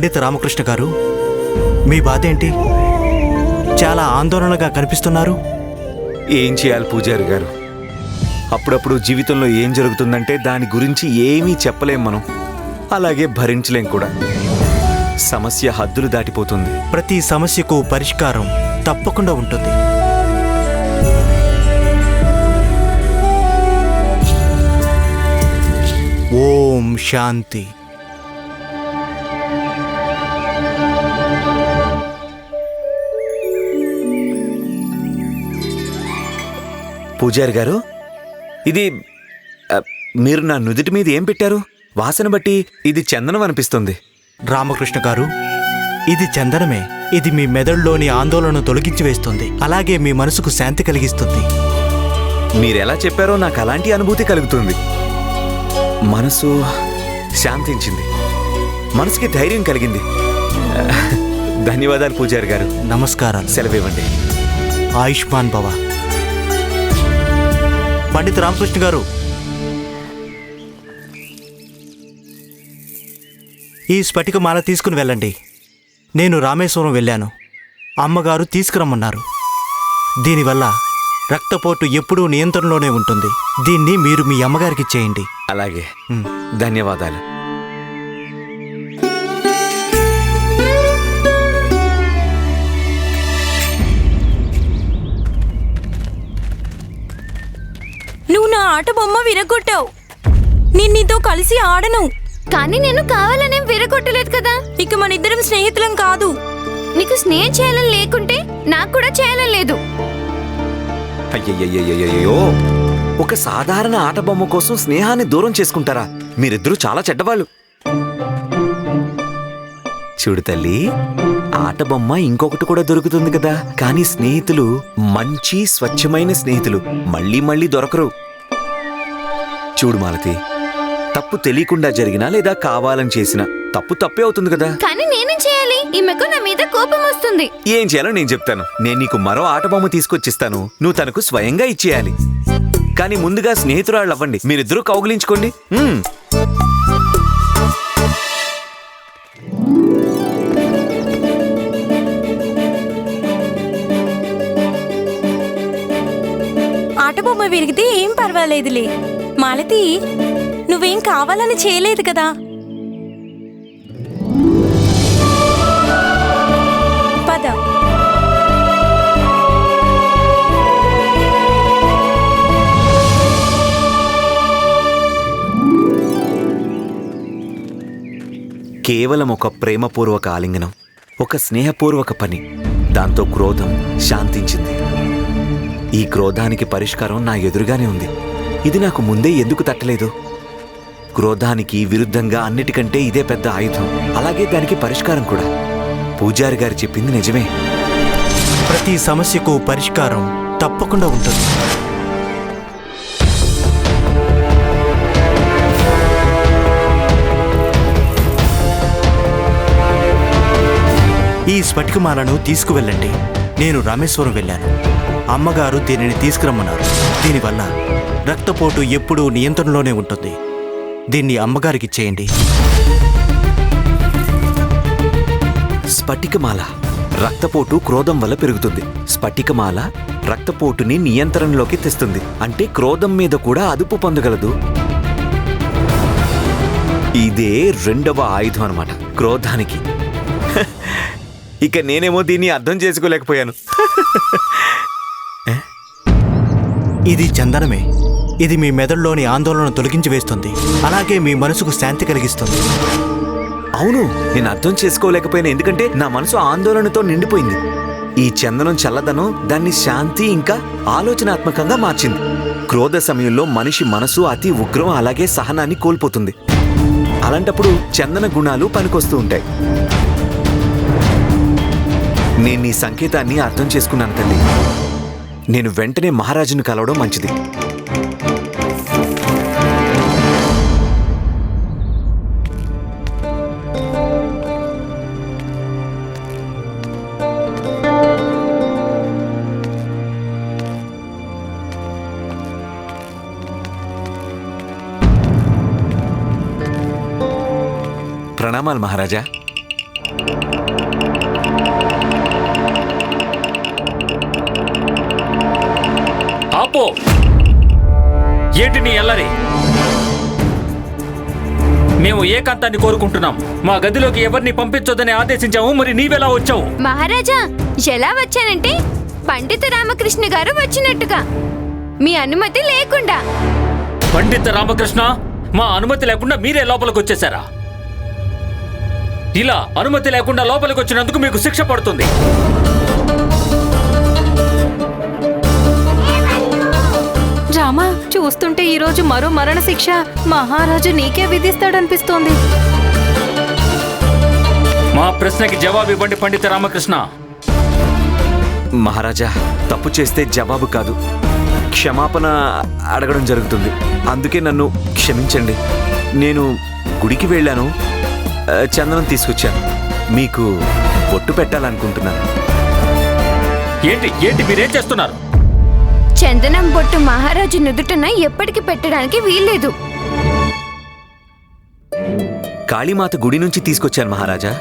పండిత రామకృష్ణ గారు మీ బాధ ఏంటి? చాలా ఆందోళనగా కనిపిస్తున్నారు. ఏం చేయాలి పూజారి గారు? అప్పుడప్పుడు జీవితంలో ఏం జరుగుతుందంటే దాని గురించి ఏమీ చెప్పలేం మనం. అలాగే భరించలేం కూడా. సమస్య హద్దులు దాటిపోతుంది. ప్రతి సమస్యకు పరిష్కారం తప్పకుండా ఉంటుంది. ఓం శాంతి. పూజారి గారు? ఇది మీరు నా నుదుటి మీద ఏం పెట్టారు? వాసన బట్టి ఇది చందనం అనిపిస్తుంది. రామకృష్ణ గారు ఇది చందనమే. ఇది మీ మెదడులోని ఆందోళన తొలగించి వేస్తుంది. అలాగే మీ మనసుకు శాంతి కలిగిస్తుంది. మీరెలా చెప్పారో నాకు అలాంటి అనుభూతి కలుగుతుంది. మనసు శాంతించింది. మనసుకి ధైర్యం కలిగింది. ధన్యవాదాలు పూజారి గారు. నమస్కారాలు. సెలవివ్వండి. ఆయుష్మాన్ భవ. పండిత రామకృష్ణ గారు. ఈ స్ఫటిక మాల తీసుకుని వెళ్ళండి. నేను రామేశ్వరం వెళ్ళాను. అమ్మగారు తీసుకురమ్మన్నారు. దీనివల్ల రక్తపోటు ఎప్పుడూ నియంత్రణలోనే ఉంటుంది. దీన్ని మీరు మీ అమ్మగారికి చేయండి. అలాగే. ధన్యవాదాలు. నా ఆట బొమ్మ విరగొట్టావు. నేను నీతో కలిసి ఆడను. కానీ నేను కావాలనే విరగొట్టలేదు కదా. ఇక మన ఇద్దరం స్నేహితులం కాదు. నీకు స్నేహం చేయాలని లేకుంటే నాకు కూడా చేయాలని లేదు. అయ్యయ్యయ్యయ్యో ఒక సాధారణ ఆట బొమ్మ కోసం స్నేహాన్ని దూరం చేసుకుంటారా? మీరిద్దరూ చాలా చెడ్డవాళ్ళు. చూడు తల్లి ఆట బొమ్మ ఇంకొకటి కూడా దొరుకుతుంది కదా. కానీ స్నేహితులు మంచి స్వచ్ఛమైన స్నేహితులు. మళ్ళీ మళ్ళీ దొరకరు. చూడు మాలతి తప్పు తెలియకుండా జరిగినా లేదా కావాలని చేసినా తప్పు తప్పే అవుతుంది కదా. కానీ నేనేం చేయాలి? ఈమెకు నా మీద కోపం వస్తుంది. ఏం చేయాలో నేను చెప్తాను. నేను నీకు మరో ఆట బొమ్మ తీసుకొచ్చిస్తాను. నువ్వు తనకు స్వయంగా ఇచ్చేయాలి. కానీ ముందుగా స్నేహితురాళ్ళు అవ్వండి మీరిద్దరూ కౌగిలించుకోండి. మ్మ్. ఆట బొమ్మ విరిగితే ఏం పర్వాలేదులే. మాలతి నువ్వేం కావాలని చేయలేదు కదా? పద. కేవలం ఒక ప్రేమపూర్వక ఆలింగనం ఒక స్నేహపూర్వక పని. దాంతో క్రోధం శాంతించింది. ఈ క్రోధానికి పరిష్కారం నా ఎదురుగానే ఉంది. ఇది నాకు ముందే ఎందుకు తట్టలేదు? క్రోధానికి విరుద్ధంగా అన్నిటికంటే ఇదే పెద్ద ఆయుధం. అలాగే దానికి పరిష్కారం కూడా. పూజారి గారు చెప్పింది నిజమే. ప్రతి సమస్యకు పరిష్కారం తప్పకుండా ఉంటుంది. ఈ స్ఫటికమాలను తీసుకువెళ్ళండి. నేను రామేశ్వరం వెళ్ళాను. అమ్మగారు దీనిని తీసుకురమ్మన్నారు. దీనివల్ల రక్తపోటు ఎప్పుడూ నియంత్రణలోనే ఉంటుంది. దీన్ని అమ్మగారికి చేయండి. స్ఫటికమాల. రక్తపోటు క్రోధం వల్ల పెరుగుతుంది. స్ఫటికమాల రక్తపోటుని నియంత్రణలోకి తెస్తుంది. అంటే క్రోధం మీద కూడా అదుపు పొందగలదు. ఇదే రెండవ ఆయుధం అనమాట క్రోధానికి. ఇక నేనేమో దీన్ని అర్థం చేసుకోలేకపోయాను. ఇది చందనమే. ఇది మీ మెదడులోని ఆందోళన తొలగించి వేస్తుంది. అలాగే మీ మనసుకు శాంతి కలిగిస్తుంది. అవును నేను అర్థం చేసుకోలేకపోయినా. ఎందుకంటే నా మనసు ఆందోళనతో నిండిపోయింది. ఈ చందనం చల్లదనం దాన్ని శాంతి ఇంకా ఆలోచనాత్మకంగా మార్చింది. క్రోధ సమయంలో మనిషి మనసు అతి ఉగ్రం అలాగే సహనాన్ని కోల్పోతుంది. అలాంటప్పుడు చందన గుణాలు పనికొస్తూ ఉంటాయి. నేను నీ సంకేతాన్ని అర్థం చేసుకున్నాను తల్లి. నేను వెంటనే మహారాజును కలవడం మంచిది. ప్రణామాలు మహారాజా. ఆపో. ఏంటి నీ ఎల్లరి మేము ఏకాంతాన్ని కోరుకుంటున్నాం. మా గదిలోకి ఎవరిని పంపించొద్దని ఆదేశించాము మరి నీవెలా వచ్చావు? మహారాజా ఎలా వచ్చానంటే పండిత రామకృష్ణ గారు వచ్చినట్టుగా. మీ అనుమతి లేకుండా. పండిత రామకృష్ణ మా అనుమతి లేకుండా మీరే లోపలికి వచ్చేసారా ఇలా అనుమతి లేకుండా లోపలికి వచ్చినందుకు మీకు శిక్ష పడుతుంది. రామా చూస్తుంటే ఈరోజు మరో మరణ శిక్ష. మహారాజు నీకే విధిస్తాడనిపిస్తోంది. మా ప్రశ్నకి జవాబు ఇవ్వండి పండిత రామకృష్ణ. మహారాజా తప్పు చేస్తే జవాబు కాదు. క్షమాపణ అడగడం జరుగుతుంది. అందుకే నన్ను క్షమించండి. నేను గుడికి వెళ్ళాను. చందనం తీసుకొచ్చాను. మీకు బొట్టు పెట్టాలనుకుంటున్నాను. ఏంటి ఏంటి మీరేం చేస్తున్నారు? చందనం బొట్టు మహారాజు నుదుటన ఎప్పటికి పెట్టడానికి వీల్లేదు. కాళీమాత గుడి నుంచి తీసుకొచ్చాను మహారాజా.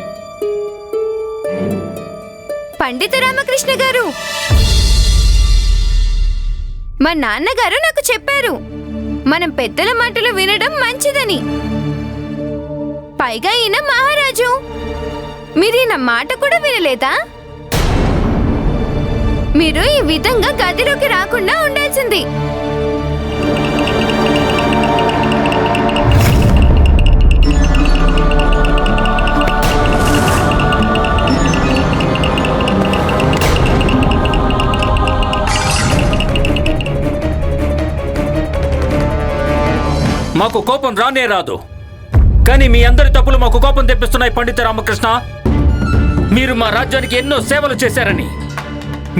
పండిత రామకృష్ణ గారు! మా నాన్నగారు నాకు చెప్పారు మనం పెద్దల మాటలు వినడం మంచిదని. పైగా ఈయన మహారాజు. మీరు నా మాట కూడా వినలేదా? మీరు ఈ విధంగా గదిలోకి రాకుండా ఉండాల్సింది. మాకు కోపం రానే రాదు. కానీ మీ అందరి తప్పులు మాకు కోపం తెప్పిస్తున్నాయి పండిత రామకృష్ణ. మీరు మా రాజ్యానికి ఎన్నో సేవలు చేశారని.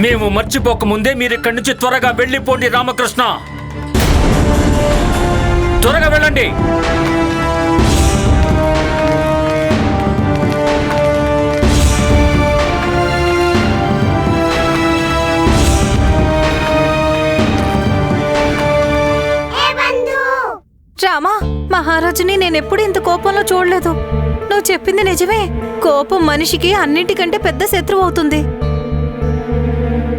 మేము మర్చిపోక ముందే మీరు ఇక్కడి నుంచి త్వరగా వెళ్ళిపోండి రామకృష్ణ. త్వరగా వెళ్ళండి. మహారాజుని నేనెప్పుడు ఇంత కోపంలో చూడలేదు. నువ్వు చెప్పింది నిజమే. కోపం మనిషికి అన్నిటికంటే పెద్ద శత్రువు అవుతుంది.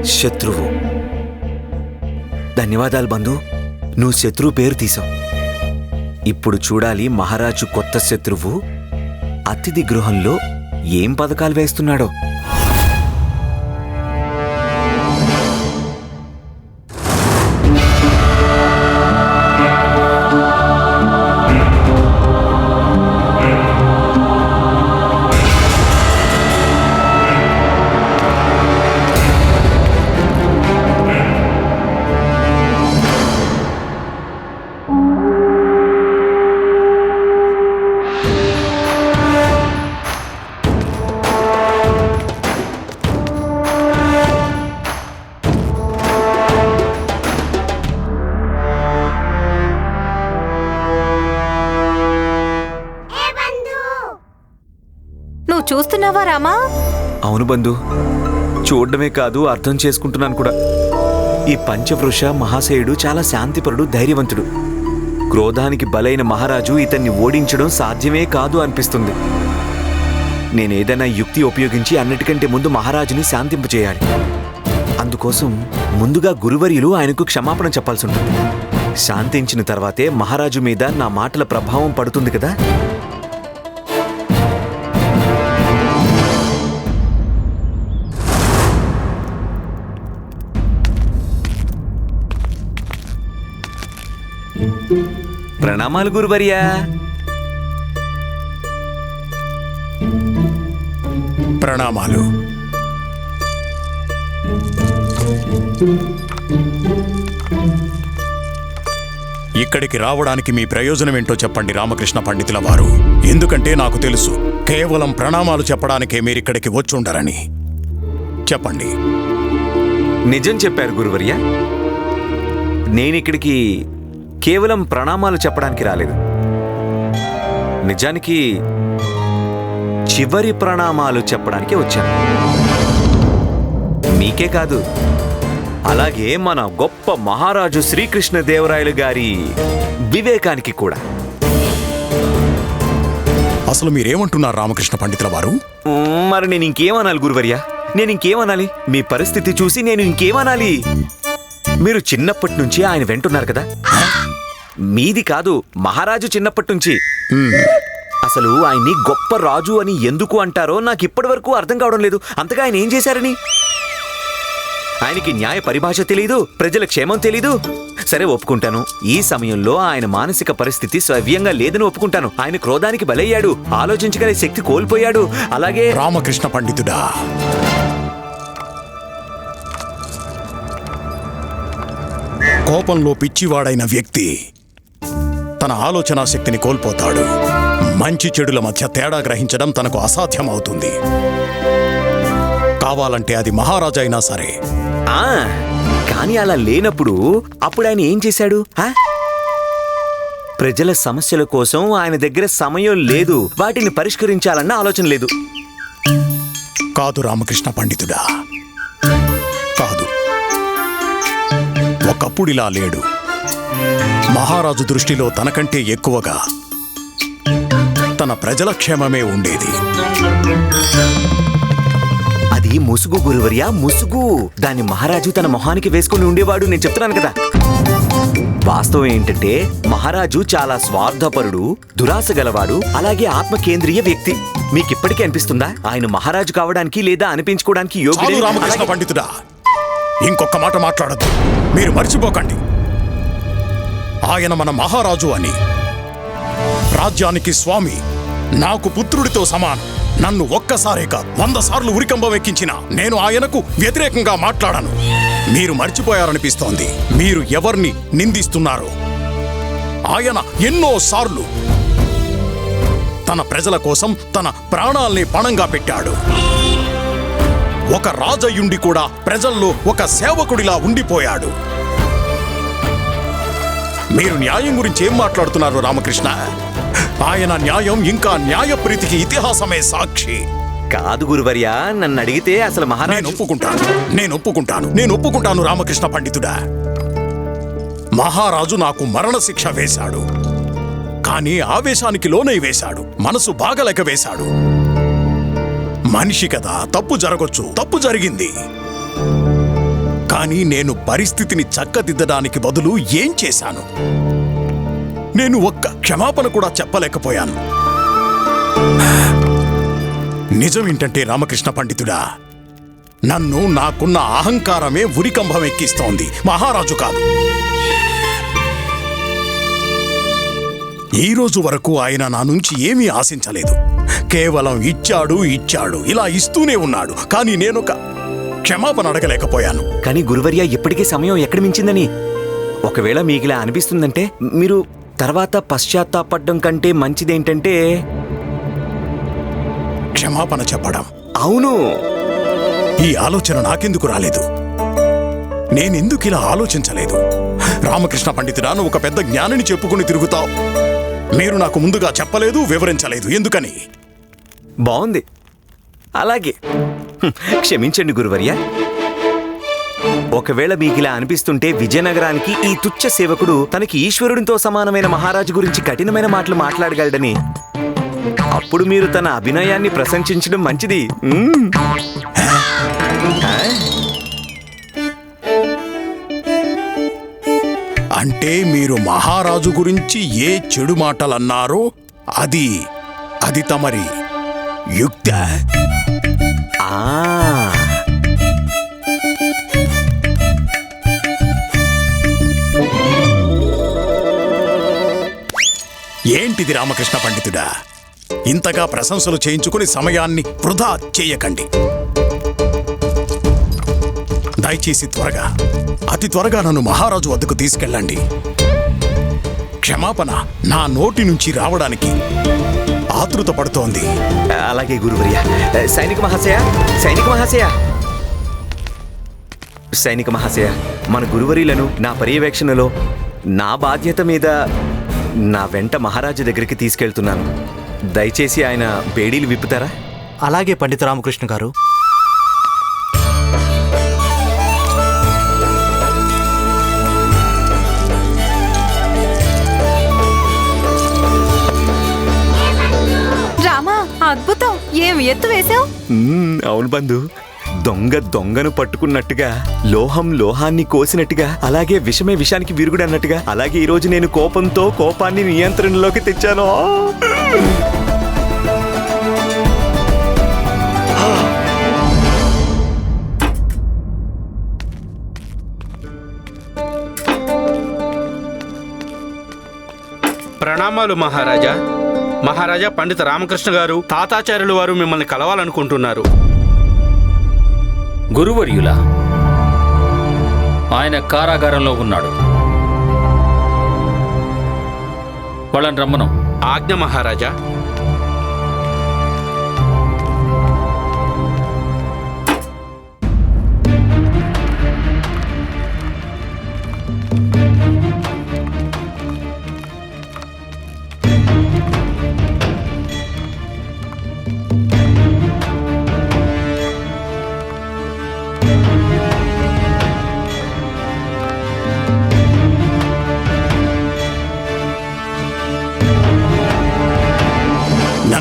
శత్రువు. ధన్యవాదాలు బంధు. నువ్వు శత్రువు పేరు తీసావు. ఇప్పుడు చూడాలి మహారాజు కొత్త శత్రువు. అతిథి గృహంలో ఏం పథకాలు వేస్తున్నాడో. నువ్వు రామా? అవును బంధు. చూడడమే కాదు అర్థం చేసుకుంటున్నాను కూడా. ఈ పంచవృష మహాశయుడు చాలా శాంతిపరుడు ధైర్యవంతుడు. క్రోధానికి బలైన మహారాజు ఇతన్ని ఓడించడం సాధ్యమే కాదు అనిపిస్తుంది. నేనేదైనా యుక్తి ఉపయోగించి అన్నిటికంటే ముందు మహారాజుని శాంతింపచేయాలి అందుకోసం ముందుగా గురువర్యులు ఆయనకు క్షమాపణ చెప్పాల్సి ఉంటుంది. శాంతించిన తర్వాతే మహారాజు మీద నా మాటల ప్రభావం పడుతుంది కదా? ప్రణామాలు గురువర్యా. ప్రణామాలు. ఇక్కడికి రావడానికి మీ ప్రయోజనం ఏంటో చెప్పండి రామకృష్ణ పండితుల వారు. ఎందుకంటే నాకు తెలుసు కేవలం ప్రణామాలు చెప్పడానికే మీరిక్కడికి వచ్చుండరని. చెప్పండి. నిజం చెప్పారు గురువర్య. నేనిక్కడికి కేవలం ప్రణామాలు చెప్పడానికి రాలేదు. నిజానికి చివరి ప్రణామాలు చెప్పడానికి వచ్చాను. మీకే కాదు అలాగే మన గొప్ప మహారాజు శ్రీకృష్ణదేవరాయలు గారి వివేకానికి కూడా. అసలు మీరేమంటున్నారు రామకృష్ణ పండితుల వారు? మరి నేను ఇంకేమనాలి గురువర్య? నేను ఇంకేమనాలి? మీ పరిస్థితి చూసి నేను ఇంకేమనాలి? మీరు చిన్నప్పటి నుంచి ఆయన వెంటున్నారు కదా? మీది కాదు మహారాజు చిన్నప్పటి నుంచి అసలు ఆయన్ని గొప్ప రాజు అని ఎందుకు అంటారో నాకు ఇప్పటి వరకు అర్థం కావడం లేదు. అంతగా ఆయన ఏం చేశారని? ఆయనకి న్యాయ పరిభాష తెలీదు ప్రజల క్షేమం తెలీదు. సరే ఒప్పుకుంటాను. ఈ సమయంలో ఆయన మానసిక పరిస్థితి సవ్యంగా లేదని ఒప్పుకుంటాను. ఆయన క్రోధానికి బలయ్యాడు ఆలోచించగల శక్తి కోల్పోయాడు. అలాగే రామకృష్ణ పండితుడా. కోపంలో పిచ్చివాడైన వ్యక్తి తన ఆలోచనా శక్తిని కోల్పోతాడు. మంచి చెడుల మధ్య తేడా గ్రహించడం తనకు అసాధ్యమవుతుంది. కావాలంటే అది మహారాజా అయినా సరే. ఆ కానీ అలా లేనప్పుడు అప్పుడు ఆయన ఏం చేశాడు ఆ? ప్రజల సమస్యల కోసం ఆయన దగ్గర సమయం లేదు. వాటిని పరిష్కరించాలన్న ఆలోచన లేదు. కాదు రామకృష్ణ పండితుడా. కాదు. ఒకప్పుడిలా లేడు. మహారాజు దృష్టిలో తనకంటే ఎక్కువగా తన ప్రజల క్షేమమే ఉండేది. అది ముసుగు గురువర్యా ముసుగు. దాన్ని మహారాజు తన మొహానికి వేసుకుని ఉండేవాడు నేను చెప్తున్నాను కదా. వాస్తవం ఏంటంటే మహారాజు చాలా స్వార్థపరుడు దురాశ గలవాడు అలాగే ఆత్మకేంద్రీయ వ్యక్తి. మీకిప్పటికీ అనిపిస్తుందా? ఆయన మహారాజు కావడానికి లేదా అనిపించుకోవడానికి యోగ్యుడే? రామకృష్ణ పండితుడా. ఇంకొక మాట మాట్లాడద్దు. మీరు మర్చిపోకండి. ఆయన మన మహారాజు అని. రాజ్యానికి స్వామి నాకు పుత్రుడితో సమానం. నన్ను ఒక్కసారే కాదు వంద సార్లు ఉరికంబం ఎక్కించిన నేను ఆయనకు వ్యతిరేకంగా మాట్లాడను. మీరు మర్చిపోయారనిపిస్తోంది. మీరు ఎవరిని నిందిస్తున్నారు? ఆయన ఎన్నో సార్లు తన ప్రజల కోసం తన ప్రాణాల్ని పణంగా పెట్టాడు. ఒక రాజయుండి కూడా ప్రజల్లో ఒక సేవకుడిలా ఉండిపోయాడు. మీరు న్యాయం గురించి ఏం మాట్లాడుతున్నారు రామకృష్ణ? ఆయన న్యాయం ఇంకా న్యాయప్రీతికి ఇతిహాసమే సాక్షి. కాదు గురువర్యా నన్ను అడిగితే అసలు నేను మహారాజు ఒప్పుకుంటాను. నేను ఒప్పుకుంటాను. నేను ఒప్పుకుంటాను రామకృష్ణ పండితుడా. మహారాజు నాకు మరణశిక్ష వేశాడు. కానీ ఆవేశానికి లోనై వేశాడు. మనసు బాగలేక వేశాడు. మనిషి కదా తప్పు జరగొచ్చు. తప్పు జరిగింది. కానీ నేను పరిస్థితిని చక్కదిద్దడానికి బదులు ఏం చేశాను? నేను ఒక్క క్షమాపణ కూడా చెప్పలేకపోయాను. నిజం ఏంటంటే రామకృష్ణ పండితుడా నన్ను నాకున్న అహంకారమే ఉరికంభం ఎక్కిస్తోంది. మహారాజు కాదు. ఈ రోజు వరకు ఆయన నా నుంచి ఏమీ ఆశించలేదు. కేవలం ఇచ్చాడు ఇచ్చాడు ఇలా ఇస్తూనే ఉన్నాడు. కానీ నేనొక క్షమాపణ అడగలేకపోయాను. కానీ గురువర్య ఇప్పటికే సమయం ఎక్కడ మించిందని? ఒకవేళ మీకు ఇలా అనిపిస్తుందంటే మీరు తర్వాత పశ్చాత్తాపడ్డం కంటే మంచిదేంటంటే? క్షమాపణ చెప్పడం. అవును. ఈ ఆలోచన నాకెందుకు రాలేదు? నేనెందుకు ఇలా ఆలోచించలేదు? రామకృష్ణ పండితుడా నువ్వు ఒక పెద్ద జ్ఞానిని చెప్పుకుని తిరుగుతావు. మీరు నాకు ముందుగా చెప్పలేదు వివరించలేదు. ఎందుకని? బాగుంది అలాగే. క్షమించండి గురువర్య. ఒకవేళ మీకిలా అనిపిస్తుంటే విజయనగరానికి ఈ తుచ్చ సేవకుడు తనకి ఈశ్వరుడితో సమానమైన మహారాజు గురించి కఠినమైన మాటలు మాట్లాడగలడని. అప్పుడు మీరు తన అభినయాన్ని ప్రశంసించడం మంచిది. అంటే మీరు మహారాజు గురించి ఏ చెడు మాటలన్నారో అది అది తమరి యుక్త. ఏంటిది రామకృష్ణ పండితుడా? ఇంతగా ప్రశంసలు చేయించుకుని సమయాన్ని వృధా చేయకండి. దయచేసి త్వరగా అతి త్వరగా నన్ను మహారాజు వద్దకు తీసుకెళ్ళండి. క్షమాపణ నా నోటి నుంచి రావడానికి ఆతృత పడుతోంది. అలాగే గురువర్య. సైనిక మహాశయ సైనిక మహాశయ. సైనిక మహాశయ మన గురువరీలను నా పర్యవేక్షణలో నా బాధ్యత మీద నా వెంట మహారాజు దగ్గరికి తీసుకెళ్తున్నాను. దయచేసి ఆయన బేడీలు విప్పుతారా? అలాగే పండిత రామకృష్ణ గారు. అద్భుతం. ఏం ఎత్తు వేసావు మ్మ్, అవును బంధు. దొంగ దొంగను పట్టుకున్నట్టుగా లోహం లోహాన్ని కోసినట్టుగా అలాగే విషమే విషానికి విరుగుడు అన్నట్టుగా అలాగే ఈరోజు నేను కోపంతో కోపాన్ని నియంత్రణలోకి తెచ్చాను. ప్రణామాలు మహారాజా. మహారాజా పండిత రామకృష్ణ గారు తాతాచార్యులు వారు మిమ్మల్ని కలవాలనుకుంటున్నారు. గురువర్యుల ఆయన కారాగారంలో ఉన్నాడు. వాళ్ళని రమ్మను. ఆజ్ఞ మహారాజా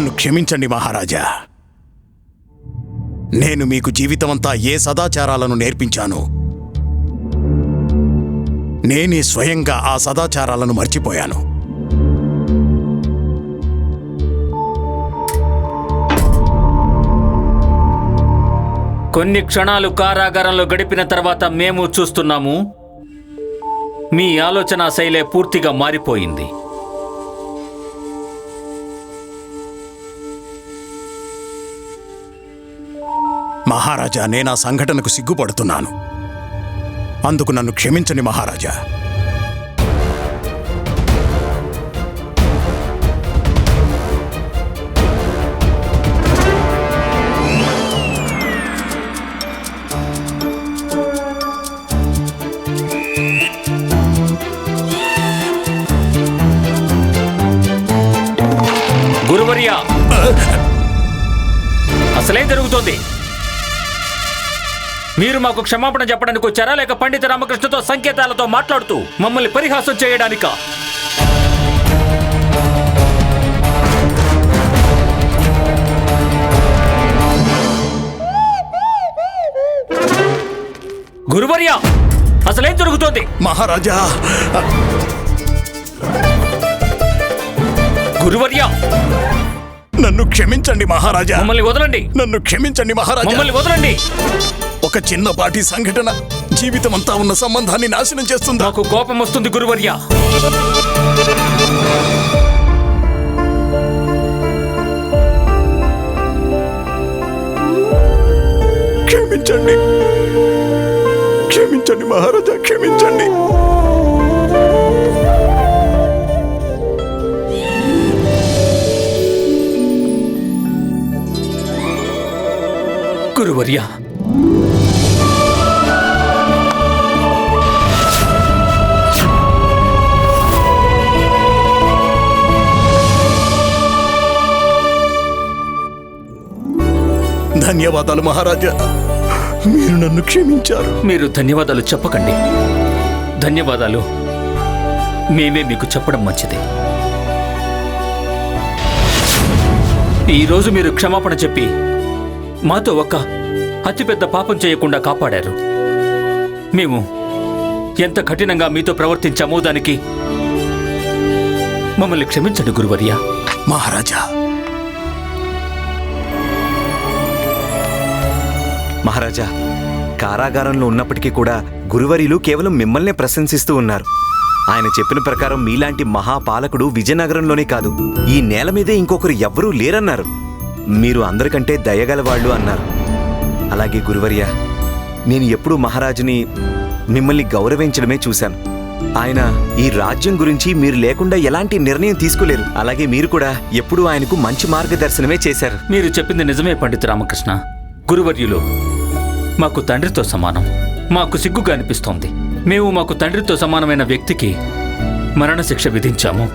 నన్ను క్షమించండి మహారాజా. నేను మీకు జీవితమంతా ఏ సదాచారాలను నేర్పించాను నేనే స్వయంగా ఆ సదాచారాలను మర్చిపోయాను. కొన్ని క్షణాలు కారాగారంలో గడిపిన తర్వాత మేము చూస్తున్నాము మీ ఆలోచన శైలే పూర్తిగా మారిపోయింది. మహారాజా నేను ఆ సంఘటనకు సిగ్గుపడుతున్నాను. అందుకు నన్ను క్షమించని మహారాజా. గురువర్య అసలేం జరుగుతోంది. మీరు మాకు క్షమాపణ చెప్పడానికి వచ్చారా? లేక పండిత రామకృష్ణతో సంకేతాలతో మాట్లాడుతూ మమ్మల్ని పరిహాసం చేయడానికా? గురువర్య అసలేం జరుగుతోంది? మహారాజా! గురువర్య! నన్ను క్షమించండి మహారాజా! మమ్మల్ని వదలండి! నన్ను క్షమించండి మహారాజా! మమ్మల్ని వదలండి! ఒక చిన్నపాటి సంఘటన జీవితమంతా ఉన్న సంబంధాన్ని నాశనం చేస్తుందా? నాకు కోపం వస్తుంది గురువర్య. క్షమించండి. క్షమించండి మహారాజా క్షమించండి. గురువర్య ధన్యవాదాలు మహారాజా. మీరు నన్ను క్షమించారు. మీరు ధన్యవాదాలు చెప్పకండి. ధన్యవాదాలు. మేమే మీకు చెప్పడం మంచిది. ఈరోజు మీరు క్షమాపణ చెప్పి మాతో ఒక అతిపెద్ద పాపం చేయకుండా కాపాడారు. మేము ఎంత కఠినంగా మీతో ప్రవర్తించామో దానికి మమ్మల్ని క్షమించండి గురువర్య. మహారాజా మహారాజా కారాగారంలో ఉన్నప్పటికీ కూడా గురువరిలు కేవలం మిమ్మల్నే ప్రశంసిస్తూ ఉన్నారు. ఆయన చెప్పిన ప్రకారం మీలాంటి మహాపాలకుడు విజయనగరంలోనే కాదు ఈ నేల మీదే ఇంకొకరు ఎవ్వరూ లేరన్నారు. మీరు అందరికంటే దయగలవాళ్ళు అన్నారు. అలాగే గురువర్య నేను ఎప్పుడూ మహారాజుని మిమ్మల్ని గౌరవించడమే చూశాను. ఆయన ఈ రాజ్యం గురించి మీరు లేకుండా ఎలాంటి నిర్ణయం తీసుకోలేరు. అలాగే మీరు కూడా ఎప్పుడూ ఆయనకు మంచి మార్గదర్శనమే చేశారు. మీరు చెప్పింది నిజమే పండిత రామకృష్ణ. గురువర్యులు మాకు తండ్రితో సమానం. మాకు సిగ్గుగా అనిపిస్తోంది. మేము మాకు తండ్రితో సమానమైన వ్యక్తికి మరణశిక్ష విధించాము.